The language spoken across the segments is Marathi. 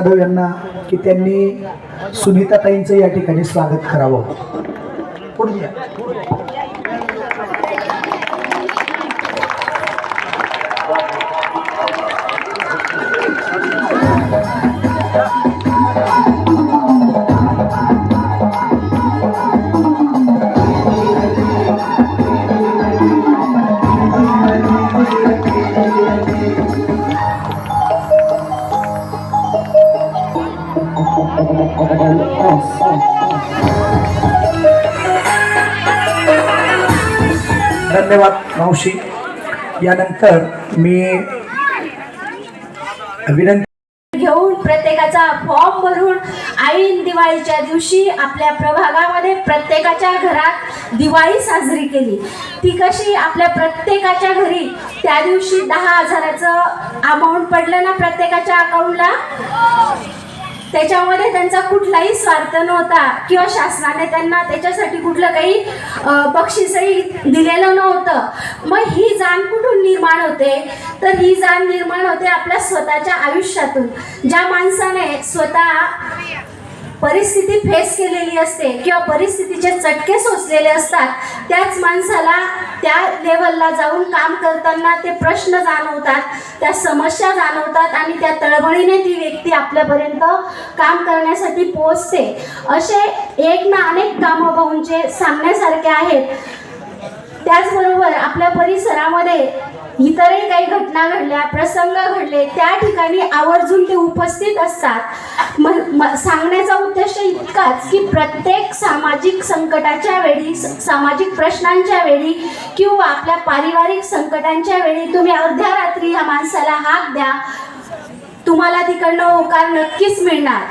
जाधव यांना की त्यांनी सुनीताताईंचं या ठिकाणी स्वागत करावं. पुढे धन्यवाद मावशी. यानंतर मी विनंती घेऊन प्रत्येकाचा फॉर्म भरून ऐन दिवाळीच्या दिवशी आपल्या प्रभागामध्ये प्रत्येकाच्या घरात दिवाळी साजरी केली. ती कशी आपल्या प्रत्येकाच्या घरी त्या दिवशी दहा हजाराचं अमाऊंट पडलं ना प्रत्येकाच्या अकाउंटला त्याच्यामध्ये त्यांचा कुठलाही स्वार्थ नव्हता किंवा शासनाने त्यांना त्याच्यासाठी कुठलं काही बक्षीसही दिलेलं नव्हतं. मग ही जाण कुठून निर्माण होते? तर ही जाण निर्माण होते आपल्या स्वतःच्या आयुष्यातून. ज्या माणसाने स्वतः परिस्थिती फेस केलेली असते किंवा परिस्थितीचे चटके सोसलेले असतात त्याच माणसाला त्या लेवलला जाऊन काम करताना ते प्रश्न जाणवतात त्या समस्या जाणवतात आणि त्या तळमळीने ती व्यक्ती आपल्यापर्यंत काम करण्यासाठी पोहोचते. असे एक ना अनेक कामं भाऊंचे सांगण्यासारखे आहेत. त्याचबरोबर आपल्या परिसरामध्ये इतरही काही घटना घडल्या प्रसंग घडले त्या ठिकाणी आवर्जून ते उपस्थित असतात. सांगण्याचा उद्देश इतकाच की प्रत्येक सामाजिक संकटाच्या वेळी स- सामाजिक प्रश्नांच्या वेळी किंवा आपल्या पारिवारिक संकटांच्या वेळी तुम्ही अर्ध्या रात्री या माणसाला हाक द्या. तुम्हाला तिकडनं होकार नक्कीच मिळणार.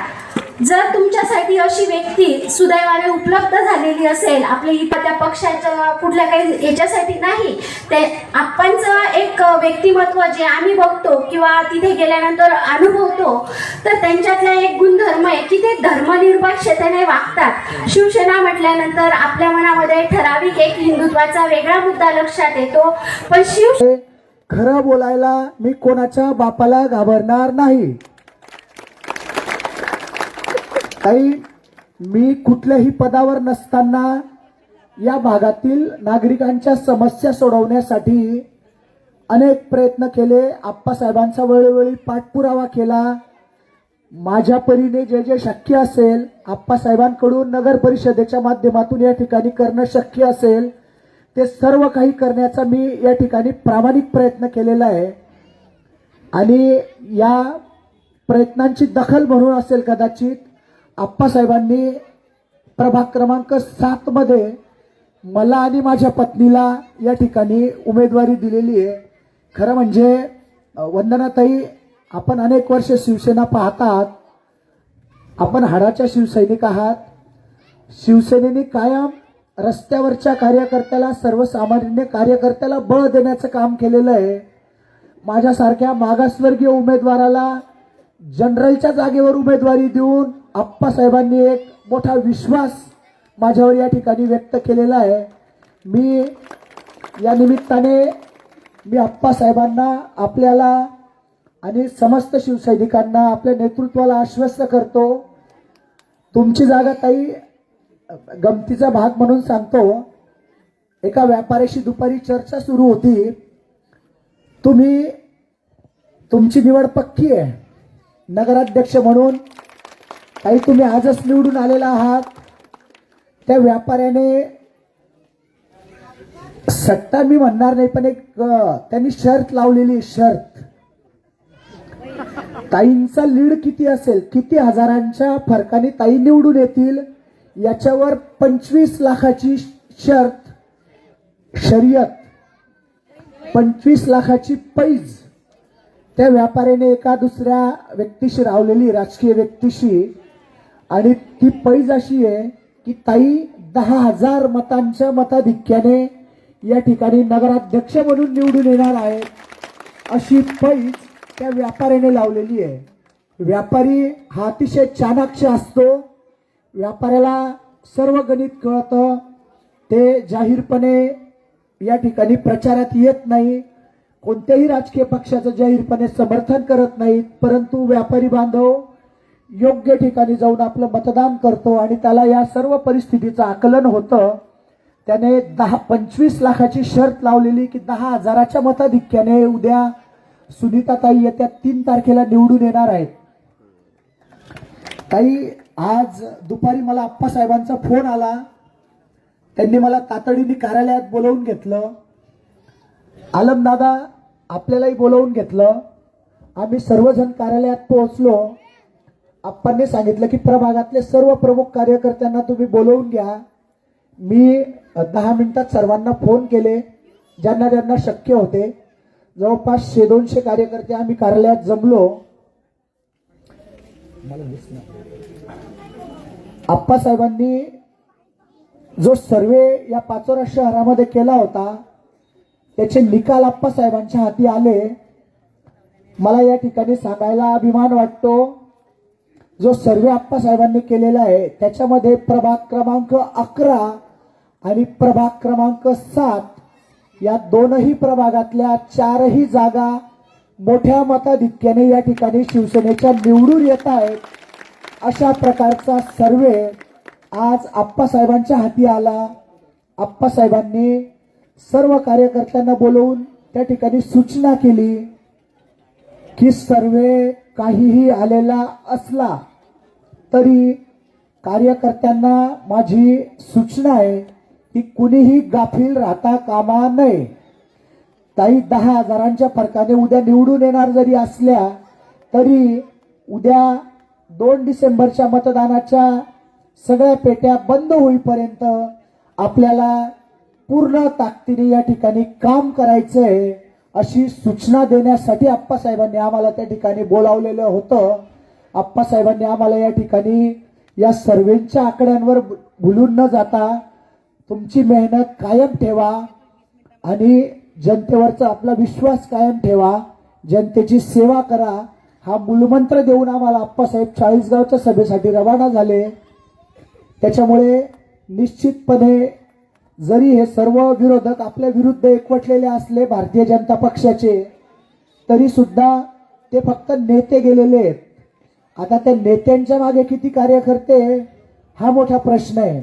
जर तुमच्यासाठी अशी व्यक्ती सुदैवाने उपलब्ध झालेली असेल आपल्या इथं त्या पक्षाच्या कुठल्या काही याच्यासाठी नाही ते आपणचं एक व्यक्तिमत्व जे आम्ही बघतो किंवा तिथे गेल्यानंतर अनुभवतो तर त्यांच्यातला एक गुणधर्म आहे की ते धर्मनिरपेक्षतेने वागतात. शिवसेना म्हटल्यानंतर आपल्या मनामध्ये ठराविक एक हिंदुत्वाचा वेगळा मुद्दा लक्षात येतो पण शिव खरं बोलायला मी कोणाच्या बापाला घाबरणार नाही. काही मी कुठल्याही पदावर नसताना या भागातील नागरिकांच्या समस्या सोडवण्यासाठी अनेक प्रयत्न केले. आप्पासाहेबांचा वेळोवेळी पाठपुरावा केला. माझ्या परीने जे जे शक्य असेल आप्पासाहेबांकडून नगर परिषदेच्या माध्यमातून या ठिकाणी करणं शक्य असेल ते सर्व काही करण्याचा मी या ठिकाणी प्रामाणिक प्रयत्न केलेला आहे. आणि या प्रयत्नांची दखल म्हणून असेल कदाचित आप्पासाहेबांनी प्रभाग क्रमांक सातमध्ये मला आणि माझ्या पत्नीला या ठिकाणी उमेदवारी दिलेली आहे. खरं म्हणजे वंदनाताई आपण अनेक वर्ष शिवसेना पाहतात. आपण हाडाच्या शिवसैनिक आहात. शिवसेनेने कायम रस्त्यावरच्या कार्यकर्त्याला सर्वसामान्य कार्यकर्त्याला बळ देण्याचं काम केलेलं आहे. माझ्यासारख्या मागासवर्गीय उमेदवाराला जनरलच्या जागेवर उमेदवारी देऊन आप्पासाहेबांनी एक मोठा विश्वास माझ्यावर या ठिकाणी व्यक्त केलेला आहे. मी या निमित्ताने मी आप्पासाहेबांना आपल्याला आणि समस्त शिवसैनिकांना आपल्या नेतृत्वाला आश्वस्त करतो. तुमची जागा ताई गमतीचा भाग म्हणून सांगतो. एका व्यापाऱ्याशी दुपारी चर्चा सुरू होती. तुम्ही तुमची निवड पक्की आहे. नगराध्यक्ष म्हणून काही तुम्ही आजच निवडून आलेला आहात. त्या व्यापाऱ्याने सट्टा मी म्हणणार नाही पण एक त्यांनी शर्त लावलेली शर्त. ताईंचा लीड किती असेल किती हजारांच्या फरकाने ताई निवडून येतील याच्यावर पंचवीस लाखाची शर्त शर्यत पंचवीस लाखाची पैज. त्या व्यापाऱ्याने एका दुसऱ्या व्यक्तीशी रावलेली राजकीय व्यक्तीशी आणि ती पैज अशी आहे की ताई दहा हजार मतांच्या मताधिक्याने या ठिकाणी नगराध्यक्ष म्हणून निवडून येणार आहे अशी पैज त्या व्यापाऱ्याने लावलेली आहे. व्यापारी हा अतिशय चाणाक्ष असतो. व्यापाऱ्याला सर्व गणित कळतं. ते जाहीरपणे या ठिकाणी प्रचारात येत नाही. कोणत्याही राजकीय पक्षाचं जाहीरपणे समर्थन करत नाहीत. परंतु व्यापारी बांधव योग्य ठिकाणी जाऊन आपलं मतदान करतो आणि त्याला या सर्व परिस्थितीचं आकलन होतं. त्याने दहा पंचवीस लाखाची शर्त लावलेली की दहा हजाराच्या मताधिक्याने उद्या सुनीताताई येत्या तीन तारखेला निवडून येणार आहेत. ताई आज दुपारी मला आप्पासाहेबांचा फोन आला. त्यांनी मला तातडीने कार्यालयात बोलवून घेतलं. आलमदादा आपल्यालाही बोलवून घेतलं. आम्ही सर्वजण कार्यालयात पोहोचलो. आप्पांनी सांगितलं की प्रभागातले सर्व प्रमुख कार्यकर्त्यांना तुम्ही बोलवून घ्या. मी दहा मिनिटात सर्वांना फोन केले ज्यांना ज्यांना शक्य होते. जवळपास शे दोनशे कार्यकर्ते आम्ही कार्यालयात जमलो. आप्पासाहेबांनी जो सर्वे या पाचोरा शहरामध्ये केला होता त्याचे निकाल आप्पासाहेबांच्या हाती आले. मला या ठिकाणी सांगायला अभिमान वाटतो. जो सर्वे आप्पासाहेबांनी केलेला आहे त्याच्यामध्ये प्रभाग क्रमांक अकरा आणि प्रभाग क्रमांक सात या दोनही प्रभागातल्या चारही जागा मोठ्या मताधिक्याने या ठिकाणी शिवसेनेच्या निवडून येत आहेत. अशा प्रकारचा सर्वे आज आप्पासाहेबांच्या हाती आला. आप्पासाहेबांनी सर्व कार्यकर्त्यांना बोलवून त्या ठिकाणी सूचना केली की सर्वे काहीही आलेला असला तरी कार्यकर्त्यांना माझी सूचना आहे की कुणीही गाफील राहता कामा नये. ताई दहा हजारांच्या फरकाने उद्या निवडून येणार जरी असल्या तरी उद्या दोन डिसेंबरच्या मतदानाच्या सगळ्या पेट्या बंद होईपर्यंत आपल्याला पूर्ण ताकदीने या ठिकाणी काम करायचं आहे अशी सूचना देण्यासाठी आप्पासाहेबांनी आम्हाला त्या ठिकाणी बोलावलेलं होतं. आप्पासाहेबांनी आम्हाला या ठिकाणी या सर्वेच्या आकड्यांवर भुलून न जाता तुमची मेहनत कायम ठेवा आणि जनतेवरचा आपला विश्वास कायम ठेवा. जनतेची सेवा करा. हा मूलमंत्र देऊन आम्हाला आप्पासाहेब चाळीसगावच्या सभेसाठी रवाना झाले. त्याच्यामुळे निश्चितपणे जरी हे सर्व विरोधक आपल्या विरुद्ध एकवटलेले असले भारतीय जनता पक्षाचे तरी सुद्धा ते फक्त नेते गेलेले आहेत. आता त्या नेत्यांच्या मागे किती कार्य करते हा मोठा प्रश्न आहे.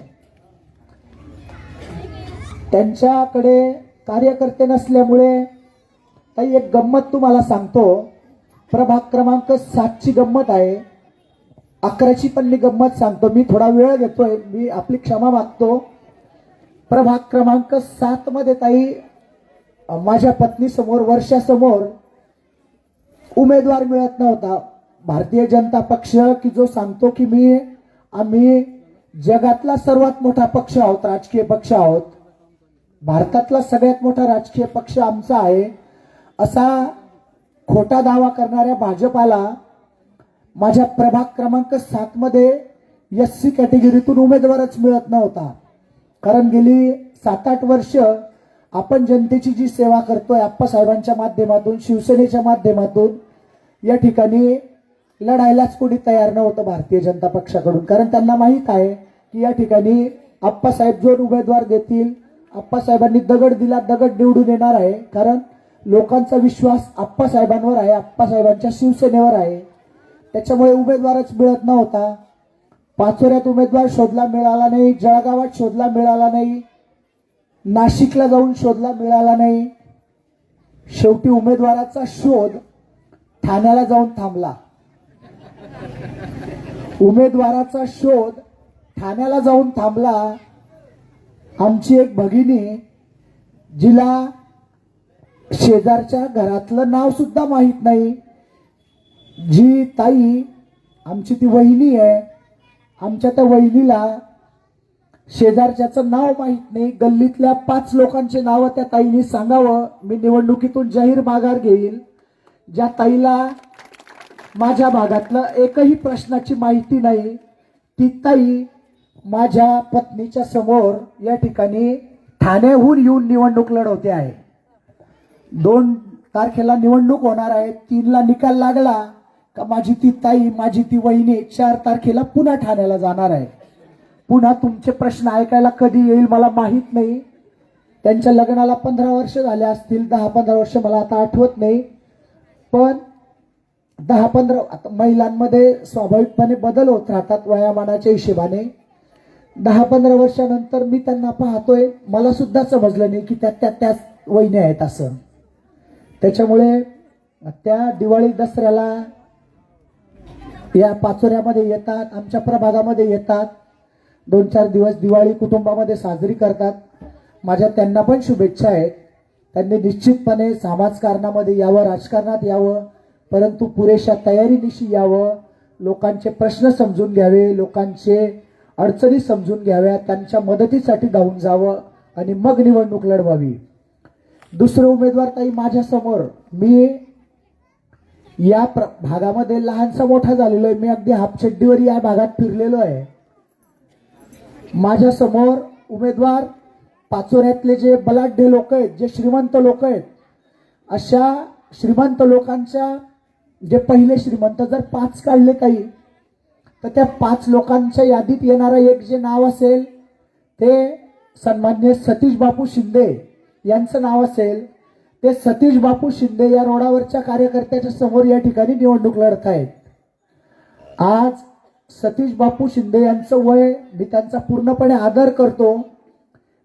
त्यांच्याकडे कार्यकर्ते नसल्यामुळे काही एक गंमत तुम्हाला सांगतो. प्रभाग क्रमांक सातची गंमत आहे. अकराची पण मी गंमत सांगतो. मी थोडा वेळ घेतोय. मी आपली क्षमा मागतो. प्रभाग क्रमांक सात मध्ये ताई माझ्या पत्नीसमोर वर्षासमोर उमेदवार मिळत नव्हता. भारतीय जनता पक्ष की जो सांगतो की मी आम्ही जगातला सर्वात मोठा पक्ष आहोत राजकीय पक्ष आहोत. भारतातला सगळ्यात मोठा राजकीय पक्ष आमचा आहे. असा खोटा दावा करणाऱ्या भाजपाला माझ्या प्रभाग क्रमांक सात मध्ये एस सी कॅटेगरीतून उमेदवारच मिळत नव्हता. कारण गेली सात आठ वर्ष आपण जनतेची जी सेवा करतोय आप्पासाहेबांच्या माध्यमातून शिवसेनेच्या माध्यमातून या ठिकाणी लढायलाच कोणी तयार नव्हतं भारतीय जनता पक्षाकडून. कारण त्यांना माहीत आहे की या ठिकाणी आप्पासाहेब जो उमेदवार देतील आप्पासाहेबांनी दगड दिला दगड निवडून येणार आहे. कारण लोकांचा विश्वास आप्पासाहेबांवर आहे आप्पासाहेबांच्या शिवसेनेवर आहे. त्याच्यामुळे उमेदवारच मिळत नव्हता. पाचोऱ्यात उमेदवार शोधला मिळाला नाही जळगावात शोधला मिळाला नाही नाशिकला जाऊन शोधला मिळाला नाही. शेवटी उमेदवाराचा शोध ठाण्याला जाऊन थांबला. उमेदवाराचा शोध ठाण्याला जाऊन थांबला. आमची एक भगिनी जिला शेजारच्या घरातलं नाव सुद्धा माहीत नाही. जी ताई आमची ती वहिनी आहे. आमच्या त्या वहिनीला शेजारच्याचं नाव माहीत नाही. गल्लीतल्या पाच लोकांचे नावं त्या ताईने सांगावं. मी निवडणुकीतून जाहीर माघार घेईल. ज्या ताईला माझ्या भागातलं एकही प्रश्नाची माहिती नाही. ती ताई माझ्या पत्नीच्या समोर या ठिकाणी ठाण्याहून येऊन निवडणूक लढवते आहे. दोन तारखेला निवडणूक होणार आहे. तीनला निकाल लागला का माझी ती ताई माझी ती वहिनी चार तारखेला पुन्हा ठाण्याला जाणार आहे. पुन्हा तुमचे प्रश्न ऐकायला कधी येईल मला माहीत नाही. त्यांच्या लग्नाला पंधरा वर्ष झाले असतील. दहा पंधरा वर्ष मला आता आठवत नाही. पण दहा पंधरा आता महिलांमध्ये स्वाभाविकपणे बदल होत राहतात वयामानाच्या हिशेबाने. दहा पंधरा वर्षानंतर मी त्यांना पाहतोय मला सुद्धा समजलं नाही की त्या त्या त्याच वहिन्या आहेत असं. त्याच्यामुळे त्या दिवाळी दसऱ्याला या पाचोऱ्यामध्ये येतात आमच्या प्रभागामध्ये येतात. दोन चार दिवस दिवाळी कुटुंबामध्ये साजरी करतात. माझ्या त्यांना पण शुभेच्छा आहेत. त्यांनी निश्चितपणे समाजकारणामध्ये यावं राजकारणात यावं. परंतु पुरेशा तयारीनिशी यावं लोकांचे प्रश्न समजून घ्यावे लोकांचे अडचणी समजून घ्याव्या त्यांच्या मदतीसाठी धावून जावं आणि मग निवडणूक लढवावी. दुसरे उमेदवार ताई माझ्यासमोर मी या प्र भागामध्ये लहानसा मोठा झालेलो आहे. मी अगदी हापचड्डीवर या भागात फिरलेलो आहे. माझ्यासमोर उमेदवार पाचोऱ्यातले जे बलाढ्य लोक आहेत जे श्रीमंत लोक आहेत अशा श्रीमंत लोकांच्या जे पहिले श्रीमंत जर पाच काढले काही तर त्या पाच लोकांच्या यादीत येणारं एक जे नाव असेल ते सन्मान्य सतीश बापू शिंदे यांचं नाव असेल. ते सतीश बापू शिंदे या रोडावरच्या कार्यकर्त्याच्या समोर या ठिकाणी निवडणूक लढत आहेत. आज सतीश बापू शिंदे यांचं वय मी त्यांचा पूर्णपणे आदर करतो.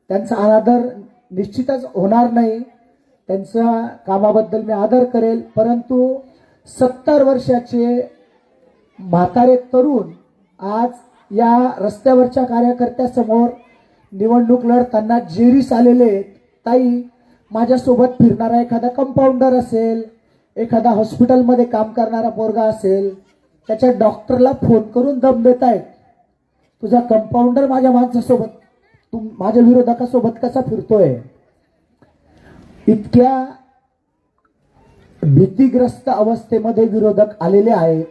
त्यांचा अनादर निश्चितच होणार नाही. त्यांच्या कामाबद्दल मी आदर करेल. परंतु सत्तर वर्षाचे म्हातारे तरुण आज या रस्त्यावरच्या कार्यकर्त्यासमोर निवडणूक लढताना जेरीस आलेले आहेत. ताई माझ्यासोबत फिरणारा एखादा कंपाऊंडर असेल एखादा हॉस्पिटलमध्ये काम करणारा पोरगा असेल त्याच्या डॉक्टरला फोन करून दम देत आहेत तुझा कंपाऊंडर माझ्या माणसासोबत तू माझ्या विरोधकासोबत कसा फिरतोय इतक्या भीतीग्रस्त अवस्थेमध्ये विरोधक आलेले आहेत.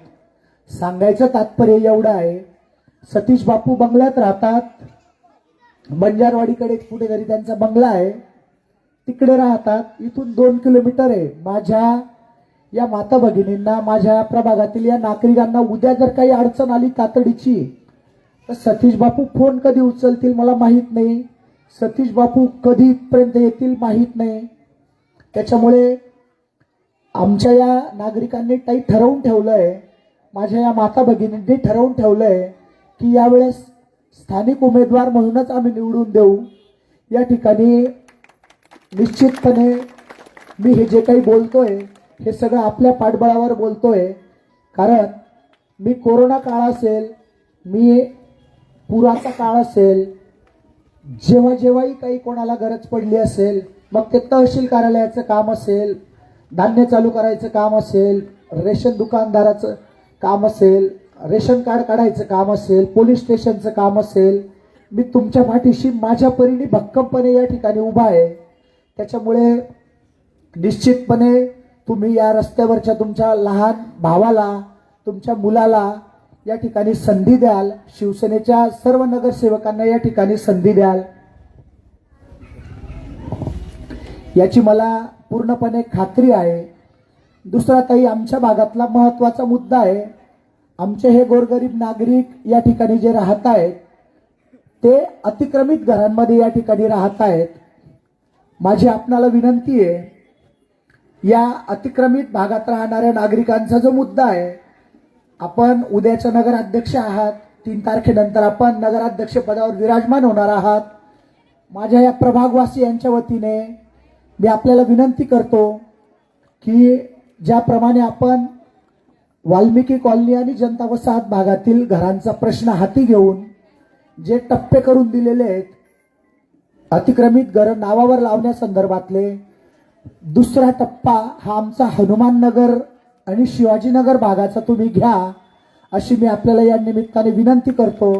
सांगायचं तात्पर्य एवढं आहे सतीश बापू बंगल्यात राहतात. बंजारवाडीकडे कुठेतरी त्यांचा बंगला आहे. तिकडे राहतात. इथून दोन किलोमीटर आहे. माझ्या या माता भगिनींना माझ्या प्रभागातील या नागरिकांना उद्या जर काही अडचण आली तातडीची तर सतीश बापू फोन कधी उचलतील मला माहीत नाही. सतीश बापू कधीपर्यंत येतील माहीत नाही. त्याच्यामुळे आमच्या या नागरिकांनी काही ठरवून ठेवलं आहे माझ्या या माता भगिनींनी ठरवून ठेवलं आहे की यावेळेस स्थानिक उमेदवार म्हणूनच आम्ही निवडून देऊ. या ठिकाणी निश्चितपणे मी हे जे काही बोलतोय हे सगळं आपल्या पाठबळावर बोलतोय. कारण मी कोरोना काळ असेल मी पुराचा काळ असेल जेव्हा जेव्हाही काही कोणाला गरज पडली असेल मग ते तहसील कार्यालयाचं काम असेल धान्य चालू करायचं काम असेल रेशन दुकानदाराचं काम असेल रेशन कार्ड काढायचं काम असेल पोलीस स्टेशनचं काम असेल मी तुमच्या पाठीशी माझ्या परीने भक्कमपणे या ठिकाणी उभा आहे. त्याच्यामुळे निश्चितपणे तुम्ही या रस्त्यावरच्या तुमच्या लहान भावाला तुमच्या मुलाला या ठिकाणी संधी द्याल. शिवसेनेच्या सर्व नगरसेवकांना या ठिकाणी संधी द्याल. याची मला पूर्णपणे खात्री आहे. दुसरा ताई आमच्या भागातला महत्त्वाचा मुद्दा आहे. आमचे हे गोरगरीब नागरिक या ठिकाणी जे राहत आहेत ते अतिक्रमित घरांमध्ये या ठिकाणी राहत आहेत. माझी आपणाला विनंती आहे या अतिक्रमित भागात राहणाऱ्या नागरिकांचा जो मुद्दा आहे आपण उद्याच्या नगराध्यक्ष आहात तीन तारखेनंतर आपण नगराध्यक्ष पदावर विराजमान होणार आहात. माझ्या या प्रभागवासी यांच्या वतीने मी आपल्याला विनंती करतो की ज्याप्रमाणे आपण वाल्मिकी कॉलनी आणि जनता वसाहत भागातील घरांचा प्रश्न हाती घेऊन जे टप्पे करून दिलेले आहेत अतिक्रमित घर नावावर लावण्यासंदर्भातले दुसरा टप्पा हा आमचा हनुमान नगर आणि शिवाजीनगर भागाचा तुम्ही घ्या अशी मी आपल्याला या निमित्ताने विनंती करतो.